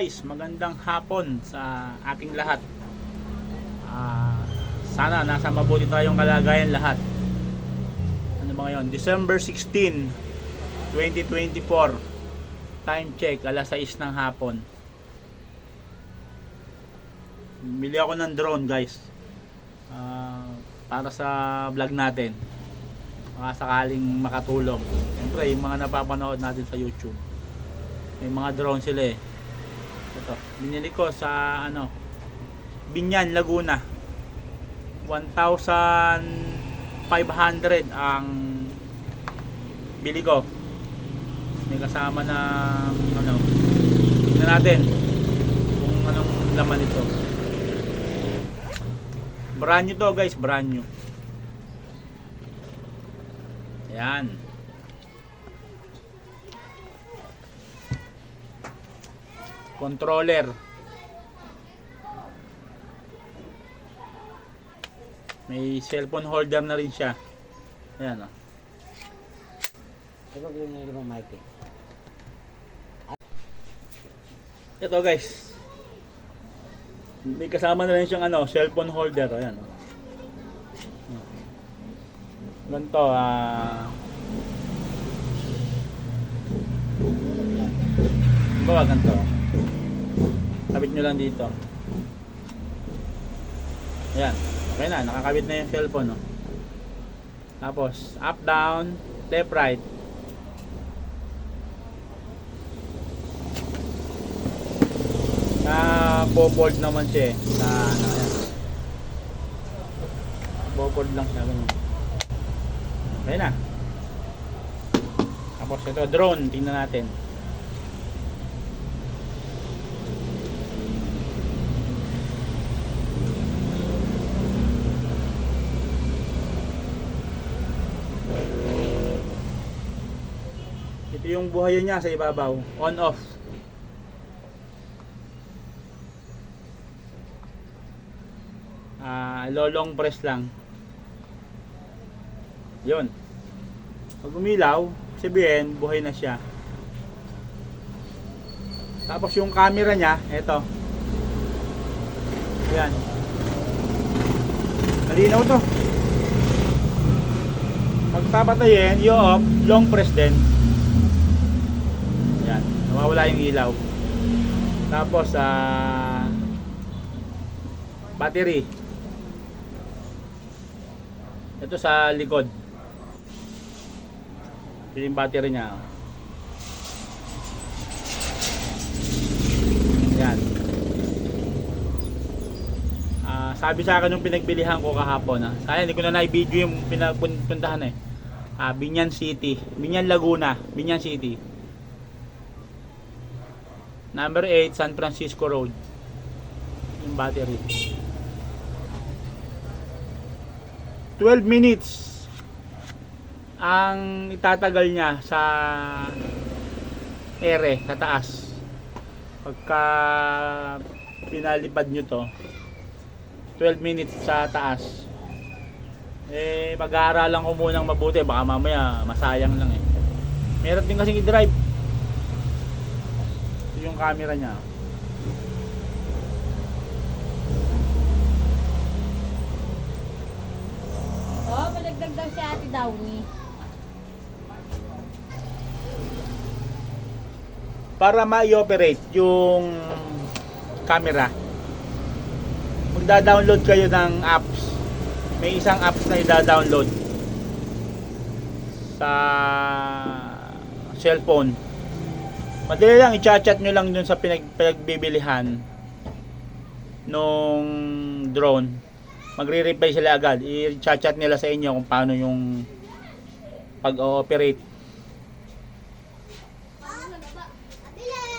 guys, magandang hapon sa ating lahat. Ah, sana nasa mabuti tayong kalagayan lahat. Ano ba ngayon? December 16, 2024. Time check, alas 6 ng hapon. Bili ako ng drone guys. Ah, para sa vlog natin. Mga sakaling makatulong. Siyempre, yung mga napapanood natin sa YouTube. May mga drone sila eh. Ito, binili ko sa ano, Binyan, Laguna. 1,500 ang bili ko. May kasama na ano, tingnan natin kung anong laman ito. Brand new to guys, brand new. Ayan. Controller. May cellphone holder na rin siya. Ayan o eh? ito guys. May kasama na rin siyang ano cellphone holder. Ayan o ganito ah. Bawa ganito kabit nyo lang dito. Ayan. Okay na nakakabit na yung cellphone no? tapos up down left right. Na po-fold naman siya eh. Na ano ayan. Po-fold lang siya ganun. Okay na. Tapos ito drone. Tingnan natin Ito yung buhayan niya sa ibabaw. On off. Ah, lolong press lang. 'Yon. Pag umilaw, sabihin buhay na siya. Tapos yung camera niya, eto. Ayan. Malinaw to. Pag papatayin, i-off, long press din. Nawawala yung ilaw. Tapos sa battery. Ito sa likod. Ito yung battery niya. Yan. Ah, sabi sa akin nung pinagbilihan ko kahapon, ah. Sayang hindi ko na na-video yung pinapuntahan eh. Ah, Binyan City, Binyan Laguna, Binyan City. Number 8, San Francisco Road. Yung battery. 12 minutes ang itatagal niya sa ere, sa taas. Pagka pinalipad nyo to, 12 minutes sa taas. Eh, pag-aaralan ko munang mabuti, baka mamaya masayang lang eh. Meron din kasing i-drive. Yung camera niya. Oh, palagdag daw si Ate Downy. Para ma-operate yung camera, magda-download kayo ng apps. May isang apps na i-download sa cellphone. Madali lang, i-chat nyo lang dun sa pinag pinagbibilihan nung drone. Magre-reply sila agad. I-chat nila sa inyo kung paano yung pag-ooperate.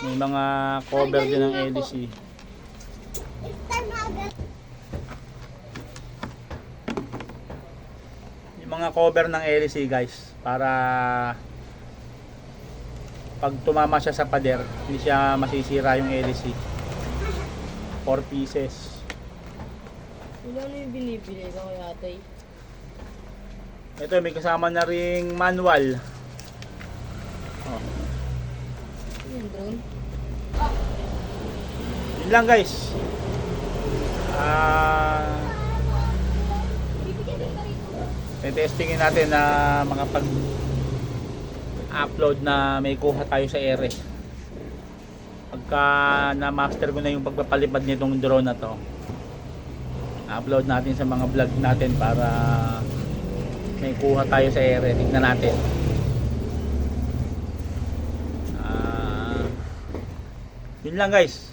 May mga cover din ng LC. Yung mga cover ng LC guys para pag tumama siya sa pader, hindi siya masisira yung LC. 4 pieces. Wala na yung binibili ko kay ate. Ito may kasama na ring manual. Oh. Yung drone? lang guys. Ah, testingin natin na makapag upload na may kuha tayo sa ere. Pagka na-master ko na yung pagpapalipad nitong drone na to, upload natin sa mga vlog natin para may kuha tayo sa ere. Tignan natin. Ah, yun lang guys.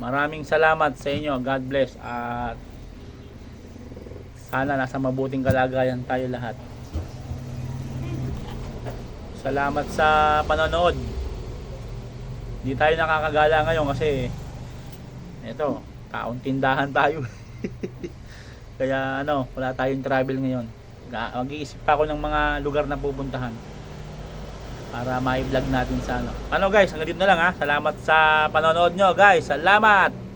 Maraming salamat sa inyo. God bless. At sana nasa mabuting kalagayan tayo lahat. Salamat sa panonood. Hindi tayo nakakagala ngayon kasi eto, taong tindahan tayo. Kaya ano, wala tayong travel ngayon. Ga- Mag-iisip pa ako ng mga lugar na pupuntahan para ma-vlog natin sa ano. Ano guys, hanggang dito na lang ha. Salamat sa panonood nyo guys. Salamat!